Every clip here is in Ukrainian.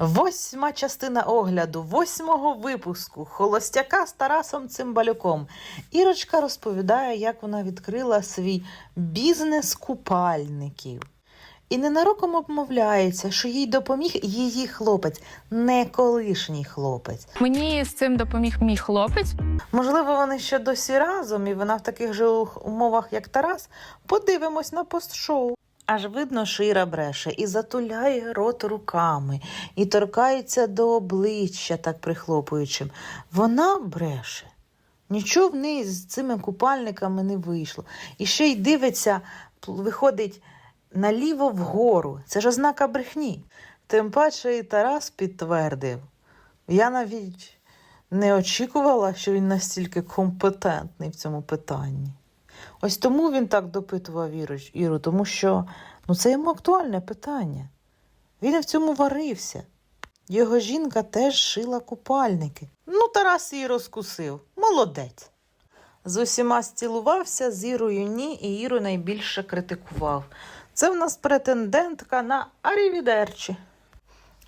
Восьма частина огляду восьмого випуску Холостяка з Тарасом Цимбалюком. Ірочка розповідає, як вона відкрила свій бізнес купальників. І ненароком обмовляється, що їй допоміг її хлопець, не колишній хлопець. Мені з цим допоміг мій хлопець. Можливо, вони ще досі разом, і вона в таких же умовах, як Тарас. Подивимось на постшоу. Аж видно, Іра бреше і затуляє рот руками, і торкається до обличчя, так прихлопуючим. Вона бреше. Нічого в неї з цими купальниками не вийшло. І ще й дивиться, виходить наліво вгору. Це ж ознака брехні. Тим паче і Тарас підтвердив. Я навіть не очікувала, що він настільки компетентний в цьому питанні. Ось тому він так допитував Іру, тому що ну, це йому актуальне питання. Він в цьому варився. Його жінка теж шила купальники. Ну, Тарас її розкусив. Молодець. З усіма зцілувався, з Ірою ні, і Іру найбільше критикував. Це в нас претендентка на Арівідерчі.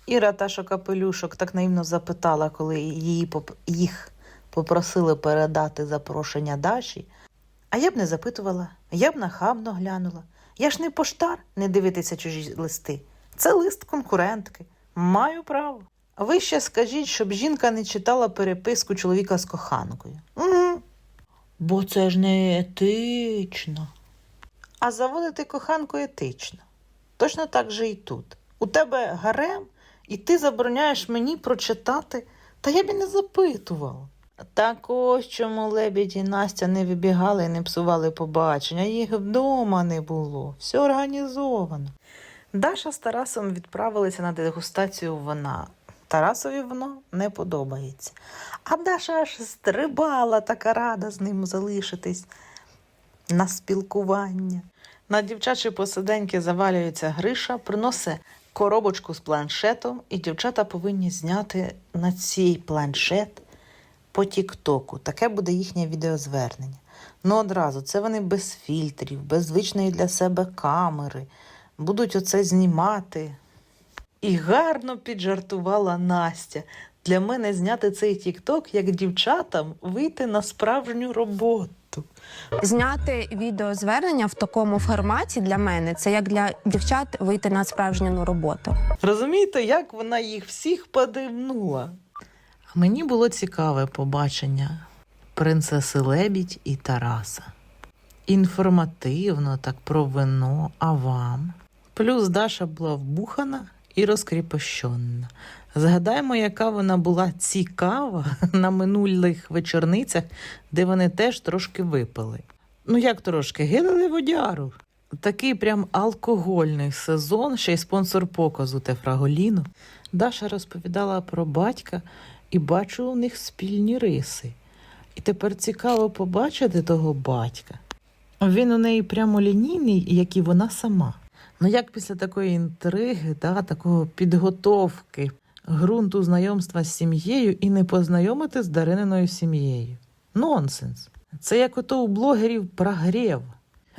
Іра та, що капелюшок так наївно запитала, коли її їх попросили передати запрошення Даші. А я б не запитувала, я б нахабно глянула. Я ж не поштар не дивитися чужі листи. Це лист конкурентки. Маю право. Ви ще скажіть, щоб жінка не читала переписку чоловіка з коханкою. Угу. Бо це ж не етично. А заводити коханку етично. Точно так же і тут. У тебе гарем, і ти забороняєш мені прочитати, та я б і не запитувала. Так ось чому лебідь і Настя не вибігали і не псували побачення, їх вдома не було, все організовано. Даша з Тарасом відправилися на дегустацію вина. Тарасові воно не подобається. А Даша аж стрибала, така рада з ним залишитись на спілкування. На дівчачі посиденьки завалюється Гриша, приносить коробочку з планшетом, і дівчата повинні зняти на цей планшет по Тіктоку. Таке буде їхнє відеозвернення. Ну одразу, це вони без фільтрів, без звичної для себе камери. Будуть оце знімати. І гарно піджартувала Настя. Для мене зняти цей Тікток, як дівчатам вийти на справжню роботу. Зняти відеозвернення в такому форматі для мене це як для дівчат вийти на справжню роботу. Розумієте, як вона їх всіх подивнула? Мені було цікаве побачення принцеси Лебідь і Тараса. Інформативно, так про вино, а вам. Плюс Даша була вбухана і розкріпощенна. Згадаємо, яка вона була цікава на минулих вечорницях, де вони теж трошки випили. Ну як трошки, гидали водяру. Такий прям алкогольний сезон, ще й спонсор показу Тефраголіну. Даша розповідала про батька і бачу у них спільні риси. І тепер цікаво побачити того батька. Він у неї прямолінійний, як і вона сама. Ну як після такої інтриги, да, такого підготовки ґрунту знайомства з сім'єю і не познайомити з Дарининою сім'єю? Нонсенс. Це як ото у блогерів прогрів.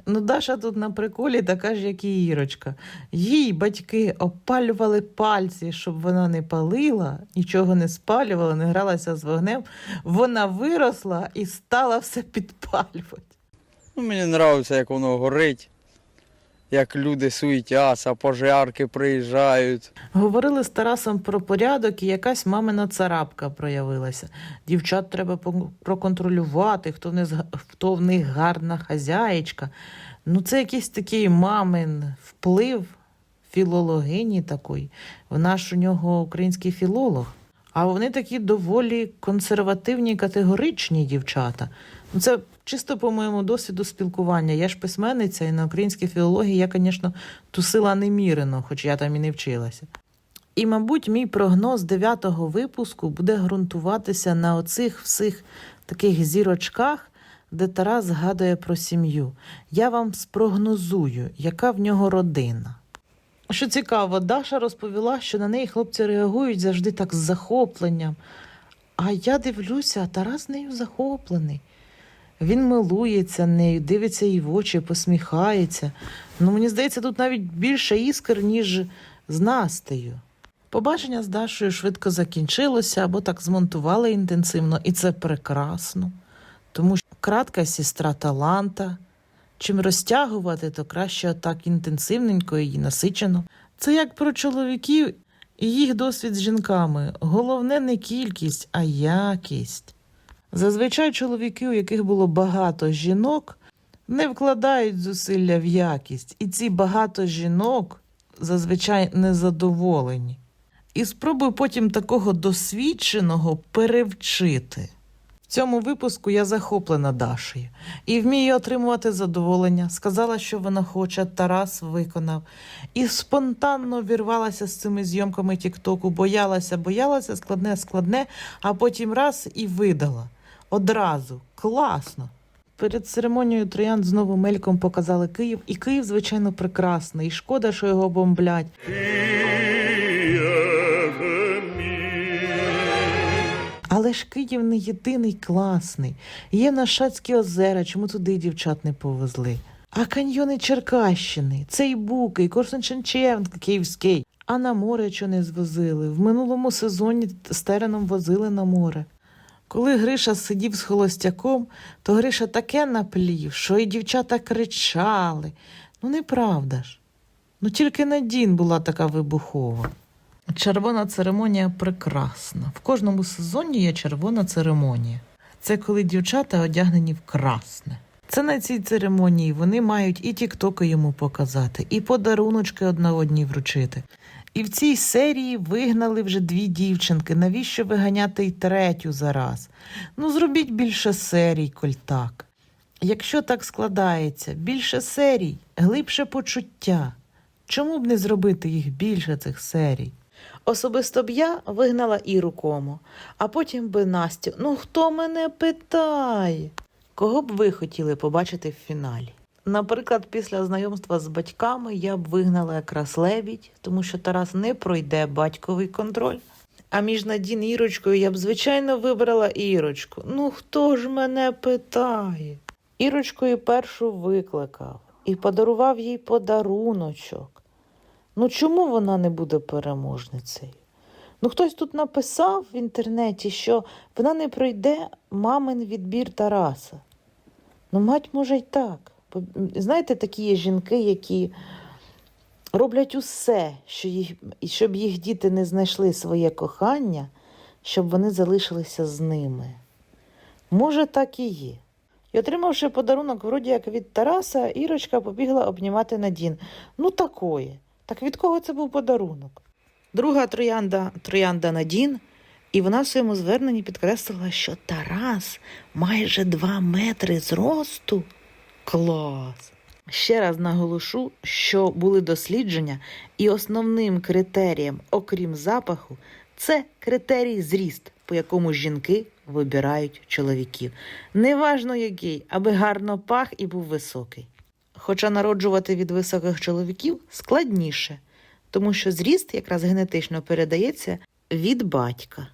Ну, Даша тут на приколі така ж, як і Ірочка. Їй батьки опалювали пальці, щоб вона не палила, нічого не спалювала, не гралася з вогнем. Вона виросла і стала все підпалювати. Ну, мені подобається, як воно горить, як люди суетяться, пожарки приїжджають. Говорили з Тарасом про порядок, і якась мамина царапка проявилася. Дівчат треба проконтролювати, хто в, них, хто в них гарна хазяєчка. Ну, це якийсь такий мамин вплив філологині такої. Вона ж у нього український філолог. А вони такі доволі консервативні, категоричні дівчата. Ну, це чисто по моєму досвіду спілкування. Я ж письменниця, і на українській філології я, звісно, тусила немірено, хоч я там і не вчилася. І, мабуть, мій прогноз дев'ятого випуску буде ґрунтуватися на оцих всіх таких зірочках, де Тарас згадує про сім'ю. Я вам спрогнозую, яка в нього родина. Що цікаво, Даша розповіла, що на неї хлопці реагують завжди так з захопленням. А я дивлюся, Тарас нею захоплений. Він милується нею, дивиться їй в очі, посміхається. Ну, мені здається, тут навіть більше іскр, ніж з Настею. Побачення з Дашою швидко закінчилося, або так змонтували інтенсивно, і це прекрасно. Тому що кратка сестра таланта. Чим розтягувати, то краще отак інтенсивненько і насичено. Це як про чоловіків і їх досвід з жінками. Головне не кількість, а якість. Зазвичай чоловіки, у яких було багато жінок, не вкладають зусилля в якість, і ці багато жінок зазвичай незадоволені. І спробуй потім такого досвідченого перевчити. Цьому випуску я захоплена Дашею і вмію отримувати задоволення. Сказала, що вона хоче, Тарас виконав. І спонтанно вірвалася з цими зйомками Тіктоку, боялася, боялася, складне, складне, а потім раз і видала. Одразу. Класно. Перед церемонією троянд знову мельком показали Київ, і Київ, звичайно, прекрасний. І шкода, що його бомблять. Але ж Київ не єдиний класний. Є Нашацькі озера, чому туди дівчат не повезли. А каньйони Черкащини, цей Буки, Корсун Шенчевенко, Київський. А на море що не звозили? В минулому сезоні з тереном возили на море. Коли Гриша сидів з холостяком, то Гриша таке наплів, що і дівчата кричали. Ну, неправда ж. Ну тільки Надін була така вибухова. Червона церемонія прекрасна. В кожному сезоні є червона церемонія. Це коли дівчата одягнені в красне. Це на цій церемонії вони мають і тіктоки йому показати, і подаруночки одна одній вручити. І в цій серії вигнали вже дві дівчинки. Навіщо виганяти й третю зараз? Ну, зробіть більше серій, коль так. Якщо так складається, більше серій, глибше почуття. Чому б не зробити їх більше цих серій? Особисто б я вигнала Іру Кому, а потім би Настю. Ну хто мене питає? Кого б ви хотіли побачити в фіналі? Наприклад, після знайомства з батьками я б вигнала якраз лебідь, тому що Тарас не пройде батьковий контроль. А між Надін і Ірочкою я б, звичайно, вибрала Ірочку. Ну хто ж мене питає? Ірочкою першу викликав і подарував їй подаруночок. Ну чому вона не буде переможницею? Ну, хтось тут написав в інтернеті, що вона не пройде мамин відбір Тараса. Ну, мать, може, й так. Знаєте, такі є жінки, які роблять усе, що їх, щоб їх діти не знайшли своє кохання, щоб вони залишилися з ними. Може, так і є. І отримавши подарунок вроді як від Тараса, Ірочка побігла обнімати Надін. Ну, такої. Так від кого це був подарунок? Друга троянда троянда Надін, і вона в своєму зверненні підкреслила, що Тарас майже два метри зросту. Клас! Ще раз наголошу, що були дослідження, і основним критерієм, окрім запаху, це критерій зріст, по якому жінки вибирають чоловіків. Неважно який, аби гарно пах і був високий. Хоча народжувати від високих чоловіків складніше, тому що зріст якраз генетично передається від батька.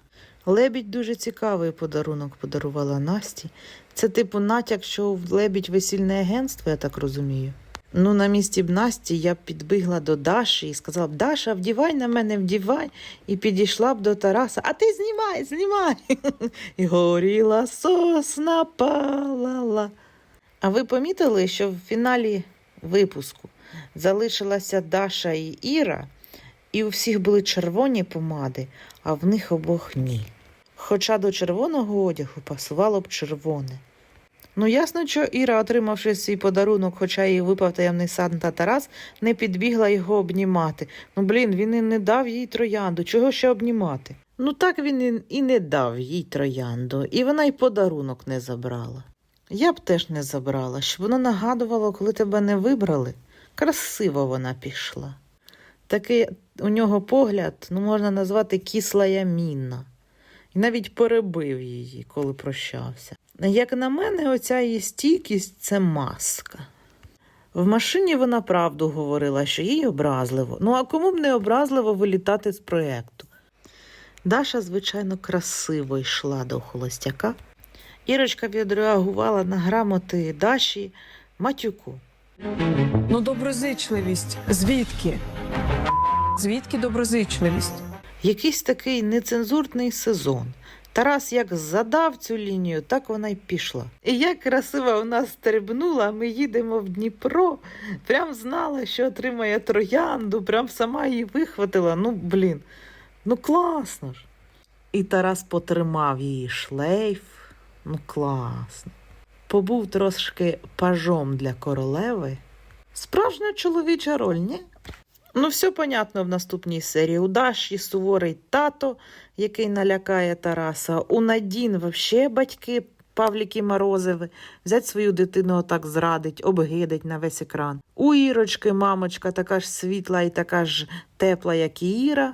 Лебідь дуже цікавий подарунок подарувала Насті. Це типу натяк, що в лебідь весільне агентство, я так розумію. Ну, на місці б Насті я б підбігла до Даші і сказала б, Даша, вдівай на мене, вдівай, і підійшла б до Тараса, а ти знімай, знімай. І горіла сосна палала. А ви помітили, що в фіналі випуску залишилася Даша і Іра, і у всіх були червоні помади, а в них обох ні. Хоча до червоного одягу пасувало б червоне. Ну, ясно, що Іра, отримавши свій подарунок, хоча їй випав таємний Санта Тарас, не підбігла його обнімати. Ну, блін, він і не дав їй троянду. Чого ще обнімати? Ну так він і- не дав їй троянду, і вона й подарунок не забрала. Я б теж не забрала, щоб воно нагадувало, коли тебе не вибрали. Красиво вона пішла. Такий у нього погляд, ну, можна назвати кисла мінна. І навіть перебив її, коли прощався. Як на мене, оця її стійкість це маска. В машині вона правду говорила, що їй образливо. Ну а кому б не образливо вилітати з проєкту? Даша, звичайно, красиво йшла до холостяка. Ірочка відреагувала на грамоти Даші матюку. Ну, доброзичливість. Звідки? Звідки доброзичливість? Якийсь такий нецензурний сезон. Тарас як задав цю лінію, так вона й пішла. І як красиво в нас стрибнула, ми їдемо в Дніпро. Прям знала, що отримає троянду, прям сама її вихватила. Ну, блін, ну класно ж. І Тарас потримав її шлейф. Ну, класно. Побув трошки пажом для королеви. Справжня чоловіча роль, ні? Ну, все понятно в наступній серії. У Даші суворий тато, який налякає Тараса. У Надін вообще батьки Павліки Морозиви. Взять свою дитину отак зрадить, обгидить на весь екран. У Ірочки мамочка така ж світла і така ж тепла, як і Іра.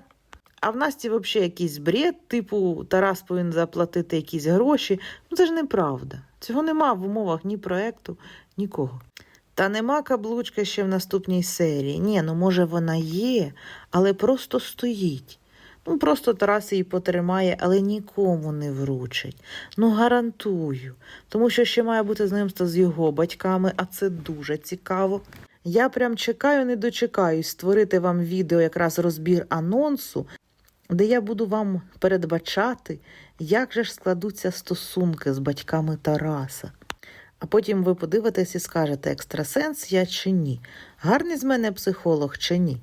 А в Насті взагалі якийсь бред, типу Тарас повинен заплатити якісь гроші. Ну це ж неправда. Цього нема в умовах ні проекту, нікого. Та нема каблучки ще в наступній серії. Ні, ну може вона є, але просто стоїть. Ну, просто Тарас її потримає, але нікому не вручить. Ну, гарантую. Тому що ще має бути знайомство з його батьками, а це дуже цікаво. Я прям чекаю, не дочекаюсь створити вам відео, якраз розбір анонсу, де я буду вам передбачати, як же ж складуться стосунки з батьками Тараса. А потім ви подивитесь і скажете, екстрасенс я чи ні. Гарний з мене психолог чи ні.